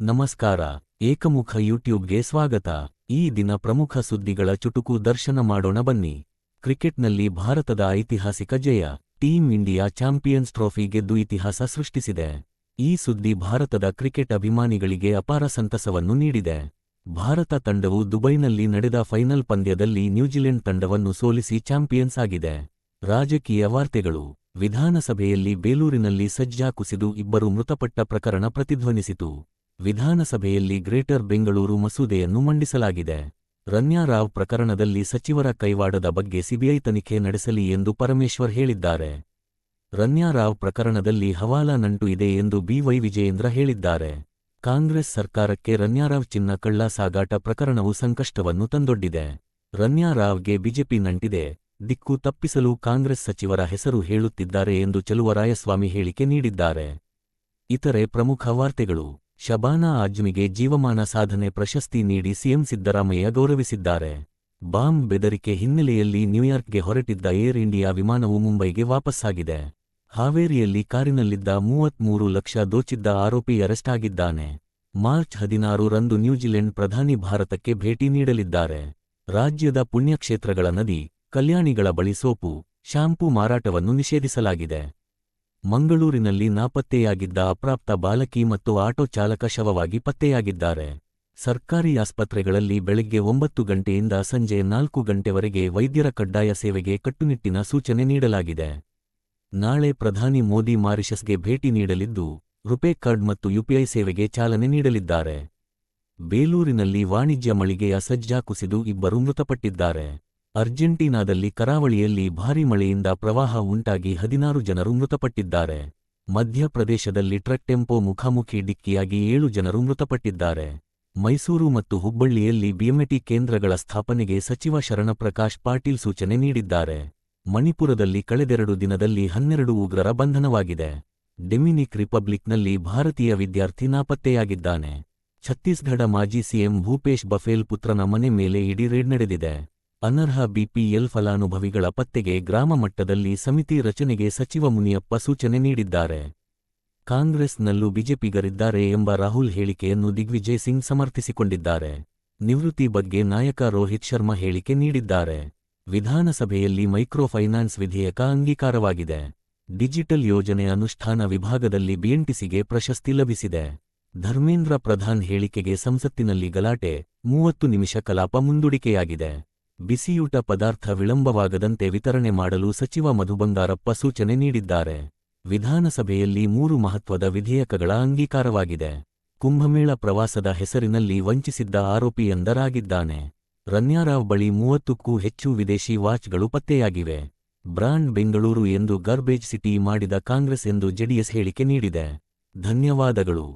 ನಮಸ್ಕಾರ, ಏಕಮುಖ ಯೂಟ್ಯೂಬ್ಗೆ ಸ್ವಾಗತ. ಈ ದಿನ ಪ್ರಮುಖ ಸುದ್ದಿಗಳ ಚುಟುಕು ದರ್ಶನ ಮಾಡೋಣ ಬನ್ನಿ. ಕ್ರಿಕೆಟ್ನಲ್ಲಿ ಭಾರತದ ಐತಿಹಾಸಿಕ ಜಯ. ಟೀಂ ಇಂಡಿಯಾ ಚಾಂಪಿಯನ್ಸ್ ಟ್ರೋಫಿ ಗೆದ್ದು ಇತಿಹಾಸ ಸೃಷ್ಟಿಸಿದೆ. ಈ ಸುದ್ದಿ ಭಾರತದ ಕ್ರಿಕೆಟ್ ಅಭಿಮಾನಿಗಳಿಗೆ ಅಪಾರ ಸಂತಸವನ್ನು ನೀಡಿದೆ. ಭಾರತ ತಂಡವು ದುಬೈನಲ್ಲಿ ನಡೆದ ಫೈನಲ್ ಪಂದ್ಯದಲ್ಲಿ ನ್ಯೂಜಿಲೆಂಡ್ ತಂಡವನ್ನು ಸೋಲಿಸಿ ಚಾಂಪಿಯನ್ಸ್ ಆಗಿದೆ. ರಾಜಕೀಯ ವಾರ್ತೆಗಳು. ವಿಧಾನಸಭೆಯಲ್ಲಿ ಬೇಲೂರಿನಲ್ಲಿ ಸಜ್ಜಾ ಕುಸಿದು ಇಬ್ಬರು ಮೃತಪಟ್ಟ ಪ್ರಕರಣ ಪ್ರತಿಧ್ವನಿಸಿತು. ವಿಧಾನಸಭೆಯಲ್ಲಿ ಗ್ರೇಟರ್ ಬೆಂಗಳೂರು ಮಸೂದೆಯನ್ನು ಮಂಡಿಸಲಾಗಿದೆ. ರನ್ಯಾರಾವ್ ಪ್ರಕರಣದಲ್ಲಿ ಸಚಿವರ ಕೈವಾಡದ ಬಗ್ಗೆ ಸಿಬಿಐ ತನಿಖೆ ನಡೆಸಲಿ ಎಂದು ಪರಮೇಶ್ವರ್ ಹೇಳಿದ್ದಾರೆ. ರನ್ಯಾರಾವ್ ಪ್ರಕರಣದಲ್ಲಿ ಹವಾಲಾ ನಂಟು ಇದೆ ಎಂದು ಬಿವೈ ವಿಜಯೇಂದ್ರ ಹೇಳಿದ್ದಾರೆ. ಕಾಂಗ್ರೆಸ್ ಸರ್ಕಾರಕ್ಕೆ ರನ್ಯಾರಾವ್ ಚಿನ್ನ ಕಳ್ಳ ಸಾಗಾಟ ಪ್ರಕರಣವು ಸಂಕಷ್ಟವನ್ನು ತಂದೊಡ್ಡಿದೆ. ರನ್ಯಾರಾವ್ಗೆ ಬಿಜೆಪಿ ನಂಟಿದೆ. ದಿಕ್ಕು ತಪ್ಪಿಸಲು ಕಾಂಗ್ರೆಸ್ ಸಚಿವರ ಹೆಸರು ಹೇಳುತ್ತಿದ್ದಾರೆ ಎಂದು ಚಲುವರಾಯಸ್ವಾಮಿ ಹೇಳಿಕೆ ನೀಡಿದ್ದಾರೆ. ಇತರೆ ಪ್ರಮುಖ ವಾರ್ತೆಗಳು. ಶಬಾನಾ ಆಜ್ಮಿಗೆ ಜೀವಮಾನ ಸಾಧನೆ ಪ್ರಶಸ್ತಿ ನೀಡಿ ಸಿಎಂ ಸಿದ್ದರಾಮಯ್ಯ ಗೌರವಿಸಿದ್ದಾರೆ. ಬಾಂಬ್ ಬೆದರಿಕೆ ಹಿನ್ನೆಲೆಯಲ್ಲಿ ನ್ಯೂಯಾರ್ಕ್ಗೆ ಹೊರಟಿದ್ದ ಏರ್ ಇಂಡಿಯಾ ವಿಮಾನವು ಮುಂಬೈಗೆ ವಾಪಸ್ಸಾಗಿದೆ. ಹಾವೇರಿಯಲ್ಲಿ ಕಾರಿನಲ್ಲಿದ್ದ ಮೂವತ್ಮೂರು ಲಕ್ಷ ದೋಚಿದ್ದ ಆರೋಪಿ ಅರೆಸ್ಟ್ ಆಗಿದ್ದಾನೆ. ಮಾರ್ಚ್ ಹದಿನಾರು ರಂದು ನ್ಯೂಜಿಲೆಂಡ್ ಪ್ರಧಾನಿ ಭಾರತಕ್ಕೆ ಭೇಟಿ ನೀಡಲಿದ್ದಾರೆ. ರಾಜ್ಯದ ಪುಣ್ಯಕ್ಷೇತ್ರಗಳ ನದಿ, ಕಲ್ಯಾಣಿಗಳ ಬಳಿ ಸೋಪು, ಶಾಂಪೂ ಮಾರಾಟವನ್ನು ನಿಷೇಧಿಸಲಾಗಿದೆ. ಮಂಗಳೂರಿನಲ್ಲಿ ನಾಪತ್ತೆಯಾಗಿದ್ದ ಅಪ್ರಾಪ್ತ ಬಾಲಕಿ ಮತ್ತು ಆಟೋ ಚಾಲಕ ಶವವಾಗಿ ಪತ್ತೆಯಾಗಿದ್ದಾರೆ. ಸರ್ಕಾರಿ ಆಸ್ಪತ್ರೆಗಳಲ್ಲಿ ಬೆಳಗ್ಗೆ ಒಂಬತ್ತು ಗಂಟೆಯಿಂದ ಸಂಜೆ ನಾಲ್ಕು ಗಂಟೆವರೆಗೆ ವೈದ್ಯರ ಕಡ್ಡಾಯ ಸೇವೆಗೆ ಕಟ್ಟುನಿಟ್ಟಿನ ಸೂಚನೆ ನೀಡಲಾಗಿದೆ. ನಾಳೆ ಪ್ರಧಾನಿ ಮೋದಿ ಮಾರಿಷಸ್ಗೆ ಭೇಟಿ ನೀಡಲಿದ್ದು, ರುಪೇ ಕಾರ್ಡ್ ಮತ್ತು ಯುಪಿಐ ಸೇವೆಗೆ ಚಾಲನೆ ನೀಡಲಿದ್ದಾರೆ. ಬೇಲೂರಿನಲ್ಲಿ ವಾಣಿಜ್ಯ ಮಳಿಗೆಯ ಸಜ್ಜಾ ಕುಸಿದು ಇಬ್ಬರು ಮೃತಪಟ್ಟಿದ್ದಾರೆ. ಅರ್ಜೆಂಟೀನಾದಲ್ಲಿ ಕರಾವಳಿಯಲ್ಲಿ ಭಾರೀ ಮಳೆಯಿಂದ ಪ್ರವಾಹ ಉಂಟಾಗಿ ಹದಿನಾರು ಜನರು ಮೃತಪಟ್ಟಿದ್ದಾರೆ. ಮಧ್ಯಪ್ರದೇಶದಲ್ಲಿ ಟ್ರಕ್ ಟೆಂಪೋ ಮುಖಾಮುಖಿ ಡಿಕ್ಕಿಯಾಗಿ ಏಳು ಜನರು ಮೃತಪಟ್ಟಿದ್ದಾರೆ. ಮೈಸೂರು ಮತ್ತು ಹುಬ್ಬಳ್ಳಿಯಲ್ಲಿ ಬಿಎಂಟಿ ಕೇಂದ್ರಗಳ ಸ್ಥಾಪನೆಗೆ ಸಚಿವ ಶರಣಪ್ರಕಾಶ್ ಪಾಟೀಲ್ ಸೂಚನೆ ನೀಡಿದ್ದಾರೆ. ಮಣಿಪುರದಲ್ಲಿ ಕಳೆದೆರಡು ದಿನದಲ್ಲಿ ಹನ್ನೆರಡು ಉಗ್ರರ ಬಂಧನವಾಗಿದೆ. ಡೆಮಿನಿಕ್ ರಿಪಬ್ಲಿಕ್ನಲ್ಲಿ ಭಾರತೀಯ ವಿದ್ಯಾರ್ಥಿ ನಾಪತ್ತೆಯಾಗಿದ್ದಾನೆ. ಛತ್ತೀಸ್ಗಢ ಮಾಜಿ ಸಿಎಂ ಭೂಪೇಶ್ ಬಫೇಲ್ ಪುತ್ರನ ಮನೆ ಮೇಲೆ ಇಡೀ ರೇಡ್ ನಡೆದಿದೆ. ಅನರ್ಹ ಬಿಪಿಎಲ್ ಫಲಾನುಭವಿಗಳ ಪತ್ತೆಗೆ ಗ್ರಾಮ ಮಟ್ಟದಲ್ಲಿ ಸಮಿತಿ ರಚನೆಗೆ ಸಚಿವ ಮುನಿಯಪ್ಪ ಸೂಚನೆ ನೀಡಿದ್ದಾರೆ. ಕಾಂಗ್ರೆಸ್ನಲ್ಲೂ ಬಿಜೆಪಿಗರಿದ್ದಾರೆ ಎಂಬ ರಾಹುಲ್ ಹೇಳಿಕೆಯನ್ನು ದಿಗ್ವಿಜಯ್ ಸಿಂಗ್ ಸಮರ್ಥಿಸಿಕೊಂಡಿದ್ದಾರೆ. ನಿವೃತ್ತಿ ಬಗ್ಗೆ ನಾಯಕ ರೋಹಿತ್ ಶರ್ಮಾ ಹೇಳಿಕೆ ನೀಡಿದ್ದಾರೆ. ವಿಧಾನಸಭೆಯಲ್ಲಿ ಮೈಕ್ರೋ ಫೈನಾನ್ಸ್ ವಿಧೇಯಕ ಅಂಗೀಕಾರವಾಗಿದೆ. ಡಿಜಿಟಲ್ ಯೋಜನೆ ಅನುಷ್ಠಾನ ವಿಭಾಗದಲ್ಲಿ ಬಿಎನ್ಟಿಸಿಗೆ ಪ್ರಶಸ್ತಿ ಲಭಿಸಿದೆ. ಧರ್ಮೇಂದ್ರ ಪ್ರಧಾನ್ ಹೇಳಿಕೆಗೆ ಸಂಸತ್ತಿನಲ್ಲಿ ಗಲಾಟೆ, ಮೂವತ್ತು ನಿಮಿಷ ಕಲಾಪ ಮುಂದೂಡಿಕೆಯಾಗಿದೆ. ಬಿಸಿಯೂಟ ಪದಾರ್ಥ ವಿಳಂಬವಾಗದಂತೆ ವಿತರಣೆ ಮಾಡಲು ಸಚಿವ ಮಧು ಬಂಗಾರಪ್ಪ ಸೂಚನೆ ನೀಡಿದ್ದಾರೆ. ವಿಧಾನಸಭೆಯಲ್ಲಿ ಮೂರು ಮಹತ್ವದ ವಿಧೇಯಕಗಳ ಅಂಗೀಕಾರವಾಗಿದೆ. ಕುಂಭಮೇಳ ಪ್ರವಾಸದ ಹೆಸರಿನಲ್ಲಿ ವಂಚಿಸಿದ್ದ ಆರೋಪಿಯೊಂದರಾಗಿದ್ದಾನೆ. ರನ್ಯಾರಾವ್ ಬಳಿ ಮೂವತ್ತಕ್ಕೂ ಹೆಚ್ಚು ವಿದೇಶಿ ವಾಚ್ಗಳು ಪತ್ತೆಯಾಗಿವೆ. ಬ್ರಾಂಡ್ ಬೆಂಗಳೂರು ಎಂದು ಗರ್ಬೇಜ್ ಸಿಟಿ ಮಾಡಿದ ಕಾಂಗ್ರೆಸ್ ಎಂದು ಜೆಡಿಎಸ್ ಹೇಳಿಕೆ ನೀಡಿದೆ. ಧನ್ಯವಾದಗಳು.